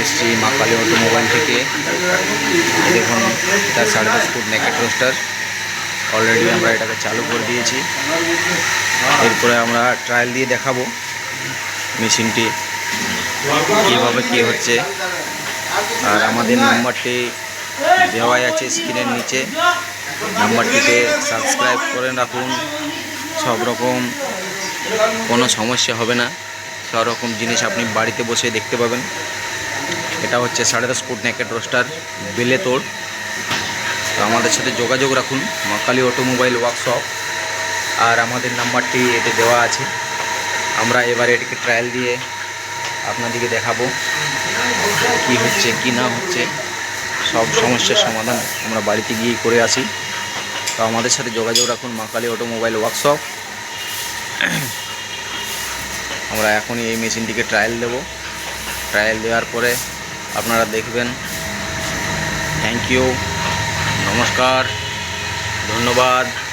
এসেছি মা কালী অটোমোবাইল থেকে। দেখুন, এটা সাড়ে দশ ফুট নেকেট রোস্টার। অলরেডি আমরা এটাকে চালু করে দিয়েছি। এরপরে আমরা ট্রায়াল দিয়ে দেখাবো মেশিনটি কীভাবে কী হচ্ছে। আর আমাদের নাম্বারটি দেওয়াই আছে স্ক্রিনের নিচে। নাম্বারটিতে সাবস্ক্রাইব করে রাখুন। সব রকম কোনো সমস্যা হবে না। সব রকম জিনিস আপনি বাড়িতে বসে দেখতে পাবেন। এটা হচ্ছে সাড়ে দশ ফুট নেকেট রোস্টার বেলে তোড়। তো আমাদের সাথে যোগাযোগ রাখুন মাকালি অটোমোবাইল ওয়ার্কশপ আর আমাদের নাম্বারটি এতে দেওয়া আছে। আমরা এবারে এটিকে ট্রায়াল দিয়ে আপনাদেরকে দেখাবো কি হচ্ছে, কি না হচ্ছে, সব সমস্যার সমাধান আমরা বাড়িতে গিয়েই করে আসি। তো আমাদের সাথে যোগাযোগ রাখুন মাকালি অটোমোবাইল ওয়ার্কশপ আমরা এখনই এই মেশিনটিকে ট্রায়াল দেব। ট্রায়াল দেওয়ার পরে আপনারা দেখবেন। থ্যাংক ইউ নমস্কার। ধন্যবাদ।